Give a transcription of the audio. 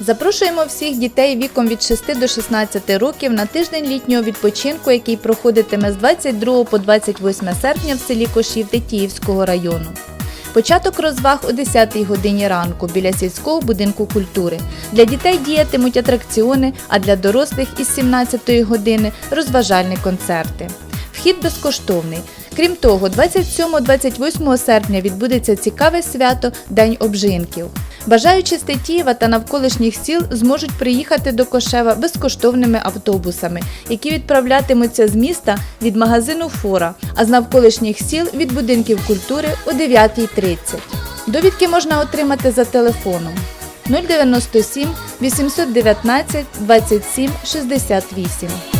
Запрошуємо всіх дітей віком від 6 до 16 років на тиждень літнього відпочинку, який проходитиме з 22 по 28 серпня в селі Кошів Тетіївського району. Початок розваг о 10 годині ранку біля сільського будинку культури. Для дітей діятимуть атракціони, а для дорослих із 17 години розважальні концерти. Вхід безкоштовний. Крім того, 27-28 серпня відбудеться цікаве свято День обжинків. Бажаючі з Тетіїва та навколишніх сіл зможуть приїхати до Кошева безкоштовними автобусами, які відправлятимуться з міста від магазину Фора, а з навколишніх сіл від будинків культури о 9.30. Довідки можна отримати за телефоном 097 819 27 68.